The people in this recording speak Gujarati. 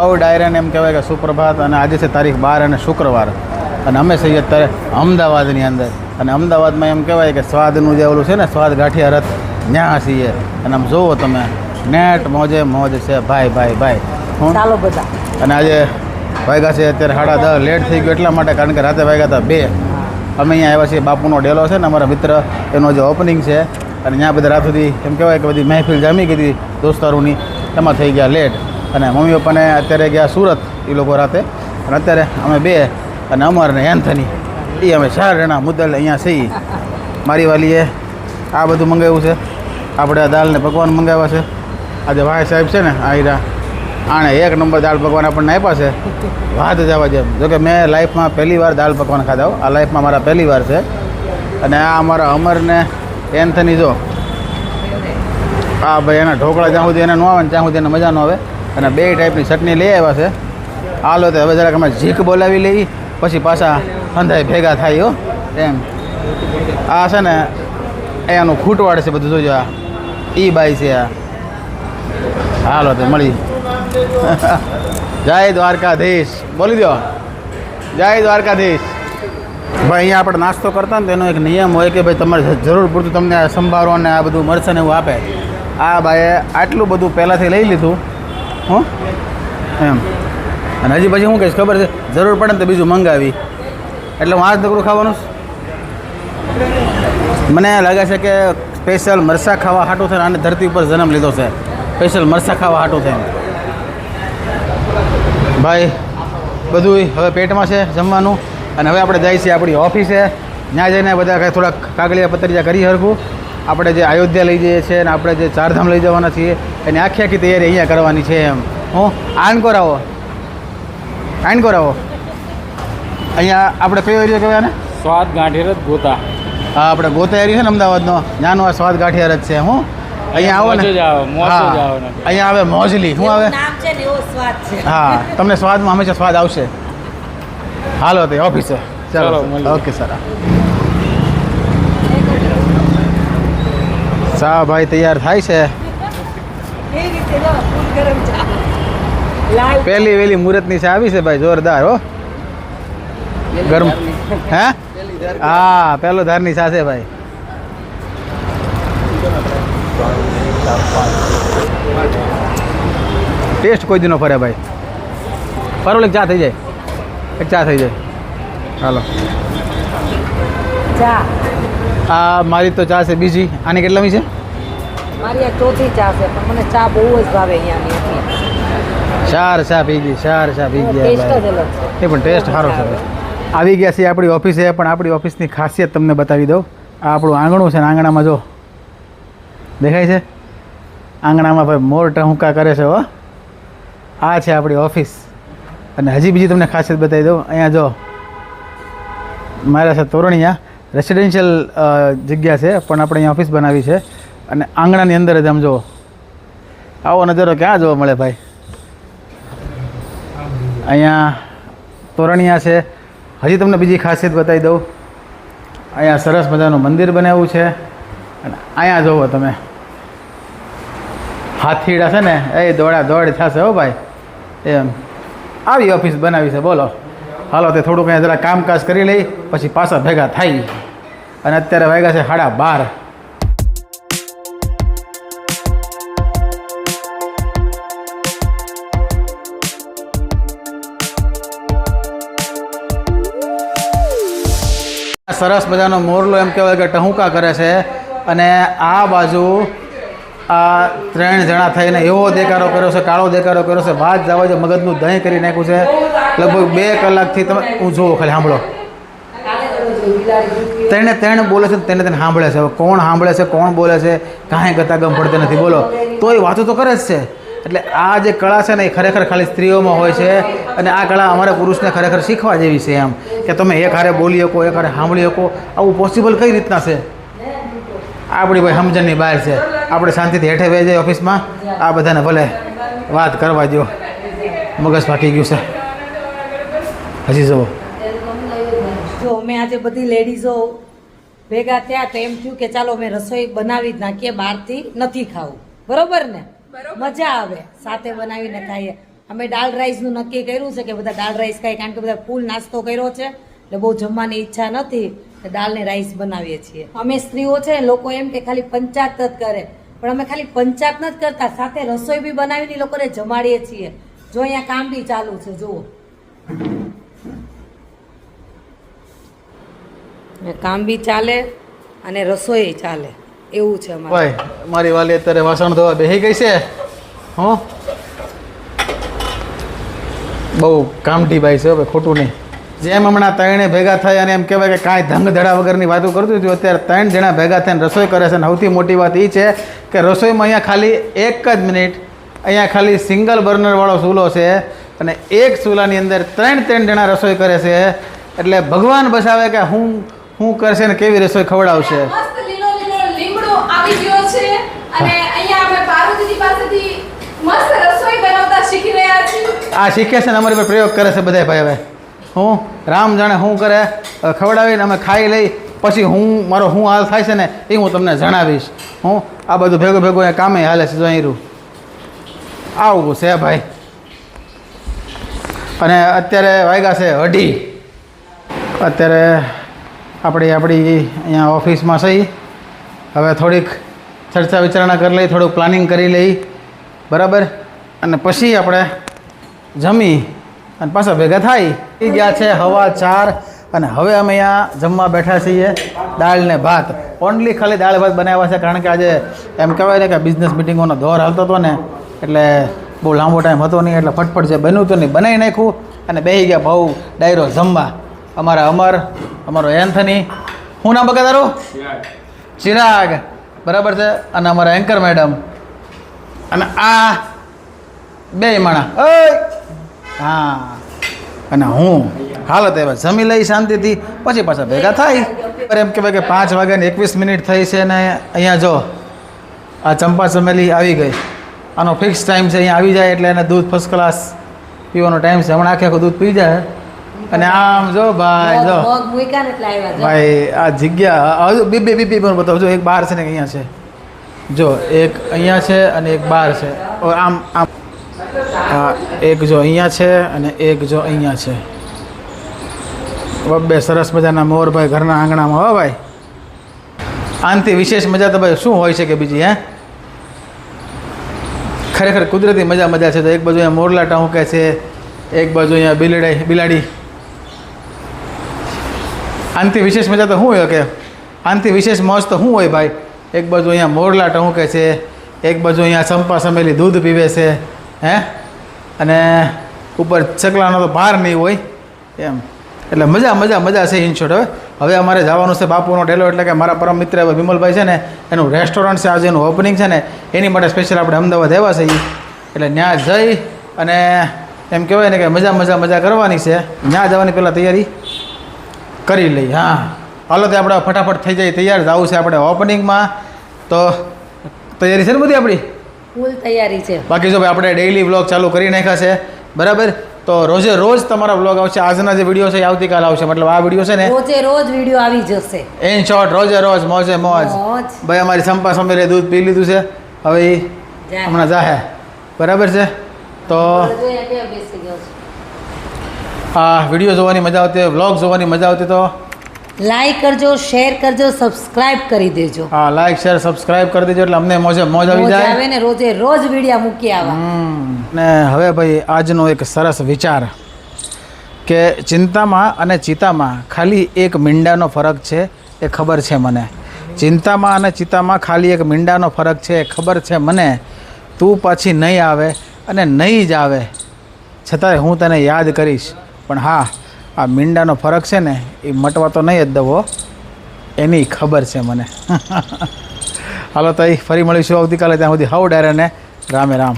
બહુ ડાયરાને એમ કહેવાય કે સુપ્રભાત અને આજે છે તારીખ બાર અને શુક્રવાર. અને અમે છીએ અત્યારે અમદાવાદની અંદર. અને અમદાવાદમાં એમ કહેવાય કે સ્વાદનું જે ઓલું છે ને સ્વાદ ગાંઠિયા રથ ન્યા છીએ. અને આમ જુઓ તમે નેટ મોજે મોજ છે. ભાઈ ભાઈ ભાઈ. હું? ચાલો બધા. અને આજે વાગ્યા છે અત્યારે સાડા દસ લેટ થઈ ગયો એટલા માટે કારણ કે રાતે વાગ્યા હતા બે. અમે અહીંયા આવ્યા છીએ બાપુનો ડેલો છે ને અમારા મિત્ર એનો જે ઓપનિંગ છે. અને ત્યાં બધા રાત સુધી એમ કહેવાય કે બધી મહેફિલ જામી ગઈ હતી દોસ્તારોની. એમાં થઈ ગયા લેટ અને મમ્મી પપ્પાને અત્યારે ગયા સુરત એ લોકો રાતે. અને અત્યારે અમે બે અને અમરને એન્થની. એ અમે ચાર જણા મુદ્દલ અહીંયા છીએ મારી વાલીએ આ બધું મંગાવ્યું છે. આપણે આ દાળ પકવાન મંગાવ્યા છે. આજે ભાઈ સાહેબ છે ને આયરા. આણે એક નંબર દાળ પકવાન આપણને આપ્યા છે. વાત જવા જેમ. જોકે મેં લાઈફમાં પહેલી વાર દાળ પકવાન ખાધા આ લાઈફમાં મારા પહેલી વાર છે. અને આ અમારા અમરને એન્થની જો. આ ભાઈ એના ઢોકળા જ્યાં સુધી એને ન આવે ને ત્યાં સુધી એને મજા ન આવે. અને બે ટાઈપની ચટણી લઈ આવ્યા છે. હાલો તો હવે જરાક અમે ઝીક બોલાવી લઈ પછી પાછા અંધાય ભેગા થાય હો. એમ. આ છે ને, અહીંયાનું ખૂટવાડ છે બધું, જોજો આ. ઈ બાઈ છે આ. હાલો તો મળી. જય દ્વારકાધીશ. બોલી દો જય દ્વારકાધીશ. ભાઈ, અહીંયા આપણે નાસ્તો કરતા ને તેનો એક નિયમ હોય કે ભાઈ, તમારે જરૂર પૂરતું તમને આ સંભારો અને આ બધું મળશે ને એવું આપે. આ ભાઈએ આટલું બધું પહેલાંથી લઈ લીધું. હું? એમ. અને હજી પછી હું કહીશ? ખબર છે? જરૂર પડે ને તો બીજું મંગાવી. એટલે હું આ નકરું ખાવાનું? મને લાગે છે કે સ્પેશિયલ મરસા ખાવા હાટું થઈને આને ધરતી ઉપર જન્મ લીધો છે. સ્પેશિયલ મરસા ખાવા હાટું થઈને ભાઈ બધું હવે પેટમાં છે જમવાનું. અને હવે આપણે જઈએ છીએ આપણી ઓફિસે. ત્યાં જઈને બધા કાંઈ થોડાક કાગળિયા પતરિયા કરી હરખું. આપણે જે અયોધ્યા લઈ જઈએ છીએ અને આપણે જે ચારધામ લઈ જવાના છીએ એની આખી આખી તૈયારી અહીંયા કરવાની છે એમ. હું આણ કરાવો. આણ કરાવો. અહીંયા આપણે કયો એરિયા કહેવાય ને સ્વાદ ગાંઠેર જ ગોતા. હા આપણે ગોતા એરિયા છે ને અમદાવાદનો? ત્યાંનો આ સ્વાદ ગાંઠિયા જ છે હું. અહીંયા આવો ને. અહીંયા આવે મોજલી. શું આવે? નામ છે ને એવો સ્વાદ છે. હા તમને સ્વાદમાં હંમેશા સ્વાદ આવશે. હાલો તે ઓફિસે. ચાલો ઓકે સર. સા ભાઈ તૈયાર થાય છે. પેલી ચા. વેલી મુહૂર્તની ચા આવી છે ભાઈ જોરદાર હો. ગરમ હે? હા પેલો ધારની ચા છે ભાઈ. ટેસ્ટ કોઈ દિનો ફરે ભાઈ. ફરો એક ચા થઈ જાય. એક ચા થઈ જાય. હાલો. ચા. આ મારી તો ચા છે બીજી. આની કેટલામી છે? મારી આ ચોથી ચા છે પણ મને ચા બહુ જ ભાવે અહીંયાની ચાર ચા પી ગઈ ચાર ચા પી ગયા છે. એ પણ ટેસ્ટ સારો છે. આવી ગયા છીએ આપણી ઓફિસે પણ આપણી ઓફિસની ખાસિયત તમને બતાવી દઉં. આ આપણું આંગણું છે ને આંગણામાં જો. દેખાય છે? આંગણામાં ભાઈ મોર ટહુકા કરે છે હો. આ છે આપણી ઓફિસ અને હજી બીજી તમને ખાસિયત બતાવી દઉં. અહીંયા જો. મારા છે તોરણિયા. રેસિડેન્શિયલ જગ્યા છે, પણ આપણે અહીંયા ઓફિસ બનાવી છે. અને આંગણાની અંદર જ આમ જુઓ. આવો નજારો ક્યાં જોવા મળે ભાઈ? અહીંયા તોરણિયા છે. હજી તમને બીજી ખાસિયત બતાવી દઉં. અહીંયા સરસ મજાનું મંદિર બનાવ્યું છે. અને અહીંયા જુઓ તમે. હાથીડા છે ને, એ દોડા દોડ થશે હો ભાઈ. એમ. આવી ઓફિસ બનાવી છે, બોલો. હાલો તે થોડુંક અહીંયા જરા કામકાજ કરી લઈ, પછી પાછા ભેગા થાય. અને અત્યારે વાગ્યા છે સાડા બાર. સરસ મજાનો મોરલો એમ કહેવાય કે ટહુકા કરે છે અને આ બાજુ આ ત્રણ જણા થઈને એવો દેકારો કર્યો છે, કાળો દેકારો કર્યો છે. વાત જવા જો મગજનું દહીં કરી નાખ્યું છે. લગભગ બે કલાકથી તમે હું જુઓ ખાલી, સાંભળો. તેને તેણે બોલે છે તેને તેને સાંભળે છે. કોણ સાંભળે છે, કોણ બોલે છે, કાંઈ કરતા ગમ પડતી નથી. બોલો. તોય વાતો તો કરે જ છે. એટલે આ જે કળા છે ને એ ખરેખર ખાલી સ્ત્રીઓમાં હોય છે અને આ કળા અમારા પુરુષને ખરેખર શીખવા જેવી છે એમ. કે તમે એક હારે બોલી શકો, એક હારે સાંભળી શકો. આવું પોસિબલ કઈ રીતના છે? આપણી ભાઈ સમજણની બહાર છે. આપણે શાંતિથી હેઠે બે જાય ઓફિસમાં. આ બધાને ભલે વાત કરવા દો મગજ પાકી ગયું છે. હજી જુઓ. જો અમે આજે બધી લેડીઝો ભેગા થયા તો એમ થયું કે ચાલો અમે રસોઈ બનાવી જ નાખીએ બહારથી નથી ખાવું. બરોબર ને? મજા આવે. સાથે બનાવીને ખાઈએ. અમે દાળ રાઈસનું નક્કી કર્યું છે કે બધા દાળ રાઈસ ખાય કારણ કે બધા ફૂલ નાસ્તો કર્યો છે. એટલે બહુ જમવાની ઈચ્છા નથી એટલે દાળને રાઈસ બનાવીએ છીએ. અમે સ્ત્રીઓ છે ને લોકો એમ કે ખાલી પંચાયત જ કરે. પણ અમે ખાલી પંચાયત નથી કરતા. સાથે રસોઈ બી બનાવીને લોકોને જમાડીએ છીએ. જો અહીંયા કામ બી ચાલુ છે જુઓ. કામ બી ચાલે અને રસોઈ ચાલે. એવું છે ભાઈ, મારી વાલી અત્યારે વાસણ ધોવા બેસી ગઈ છે. હો? બહુ કામઠી ભાઈ છે હવે ખોટું નહીં. જેમ હમણાં ત્રણે ભેગા થઈ અને એમ કહેવાય કે કાંઈ ધંગ ધડા વગરની વાતો કરતું હતું અત્યારે ત્રણ જણા ભેગા થઈને રસોઈ કરે છે અને સૌથી મોટી વાત એ છે કે રસોઈમાં અહીંયા ખાલી એક જ મિનિટ, અહીંયા ખાલી સિંગલ બર્નરવાળો ચૂલો છે અને એક ચૂલાની અંદર ત્રણ ત્રણ જણા રસોઈ કરે છે. એટલે ભગવાન બસાવે કે હું શું કરશે ને કેવી રસોઈ ખવડાવશે? મસ્ત લીલો લીલો લીમડો આવી ગયો છે. અને અહીંયા અમે પાર્વતીજી પાસેથી મસ્ત રસોઈ બનાવતા શીખી રહ્યા છીએ. આ શીખે છે ને અમારી પર પ્રયોગ કરે છે બધા ભાઈ હવે. હું? રામ જાણે શું કરે. ખવડાવીને અમે ખાઈ લઈ. પછી હું મારો શું હાલ થાય છે ને એ હું તમને જણાવીશ. હું? આ બધું ભેગું ભેગું એ કામે હાલે છે જો આવું છે ભાઈ. અને અત્યારે વાગ્યા છે અઢી. અત્યારે આપણી આપણી અહીંયા ઓફિસમાં સહી. હવે થોડીક ચર્ચા વિચારણા કરી લઈ, થોડુંક પ્લાનિંગ કરી લઈ. બરાબર? અને પછી આપણે જમી અને પાછા ભેગા થાય. એ ગયા છે હવા ચાર અને હવે અમે અહીંયા જમવા બેઠા છીએ દાળ ને ભાત. ઓનલી ખાલી દાળ ભાત બનાવ્યા છે કારણ કે આજે એમ કહેવાય ને કે બિઝનેસ મિટિંગોનો દોર હાલતો હતો ને, એટલે બહુ લાંબો ટાઈમ હતો નહીં, એટલે ફટફટ જે બન્યું હતું નહીં બનાવી નાખ્યું. અને બેસી ગયા બહુ ડાયરો જમવા. અમારા અમર અમારો એન્થની. શું નામ બકા તારું ચિરાગ. બરાબર છે? અને અમારા એન્કર મેડમ અને આ બે માણા. હા. અને હું હાલત એવા જમી લઈ શાંતિથી પછી પાછા ભેગા થાય. પર એમ કહેવાય કે પાંચ વાગ્યાને એકવીસ મિનિટ થઈ છે ને અહીંયા જો આ ચંપા ચમેલી આવી ગઈ. આનો ફિક્સ ટાઈમ છે અહીંયા આવી જાય એટલે એને દૂધ ફર્સ્ટ ક્લાસ પીવાનો ટાઈમ છે. હમણાં આખે આખું દૂધ પી જાય. અને આમ જો ભાઈ જો. ભાઈ આ જગ્યા હજુ બીબી બીબી પણ બતાવો જો એક બાર છે ને અહીંયા છે. જો એક અહીંયા છે અને એક બાર છે. આમ આમ. હા એક જો અહીંયા છે અને એક જો અહીંયા છે. બબ્બે સરસ મજાના મોરભાઈ ઘરના આંગણામાં હો ભાઈ. આનથી વિશેષ મજા તો ભાઈ શું હોય છે કે બીજી હે? ખરેખર કુદરતી મજા મજા છે. તો એક બાજુ અહીંયા મોરલા ટાઉકે છે એક બાજુ અહીંયા બિલાડી બિલાડી. આનથી વિશેષ મજા તો શું હોય કે? આનાથી વિશેષ મોજ તો શું હોય ભાઈ? એક બાજુ અહીંયા મોરલા ટહુકે છે, એક બાજુ અહીંયા ચંપા સમેલી દૂધ પીવે છે, હે? અને ઉપર ચકલાનો તો ભાર નહીં હોય, એમ. એટલે મજા મજા મજા છે ઇન શોર્ટ હવે. હવે અમારે જવાનું છે બાપુનો ડેલો એટલે કે મારા પરમ મિત્ર વિમલભાઈ છે ને, એનું રેસ્ટોરન્ટ છે, આજે એનું ઓપનિંગ છે ને, એની માટે સ્પેશિયલ આપણે અમદાવાદ આવ્યા છે એટલે ત્યાં જઈ અને એમ કહેવાય ને કે મજા મજા મજા કરવાની છે. ત્યાં જવાની પહેલાં તૈયારી. કરી લઈએ હા. હાલો તે આપણે ફટાફટ થઈ જાય તૈયાર જવું છે આપણે ઓપનિંગમાં તો તૈયારી છે ને બધી આપણી? ફૂલ તૈયારી છે. બાકી જો ભાઈ આપણે ડેઈલી વ્લોગ ચાલુ કરી નાખ્યા છે. બરાબર? તો રોજે રોજ તમારા વ્લોગ આવશે. આજના જે વીડિયો છે એ આવતીકાલે આવશે. મતલબ આ વીડિયો છે ને રોજે રોજ વીડિયો આવી જશે. ઇન શોર્ટ રોજે રોજ મોજે મોજ. મોજ. ભાઈ અમારી સંપા સમીરે દૂધ પી લીધું છે. હવે હમણાં જાહે. બરાબર છે? તો જો અહીંયા કેમ બેસી ગયો છે. આ વીડિયો જોવાની મજા આવતી હોય વ્લોગ જોવાની મજા આવતી તો લાઈક કરજો શેર કરજો સબસ્ક્રાઇબ કરી દેજો. હા લાઈક શેર સબસ્ક્રાઇબ કરી દેજો એટલે અમને મોજે મોજ આવી જાય. આવે ને રોજે રોજ વિડીયા મૂકી આવા. ને હવે ભાઈ આજનો એક સરસ વિચાર કે ચિંતામાં અને ચિતામાં ખાલી એક મીંડાનો ફરક છે એ ખબર છે મને. ચિંતામાં અને ચિતામાં ખાલી એક મીંડાનો ફરક છે એ ખબર છે મને. તું પાછી નહીં આવે અને નહીં જ આવે. છતાંય હું તને યાદ કરીશ. પણ હા, આ મીંડાનો ફરક છે ને, એ મટવા તો નહીં જ દવો. એની ખબર છે મને. હાલો તો ફરી મળીશું આવતીકાલે ત્યાં સુધી. હવ ડાયરાને. રામે રામ.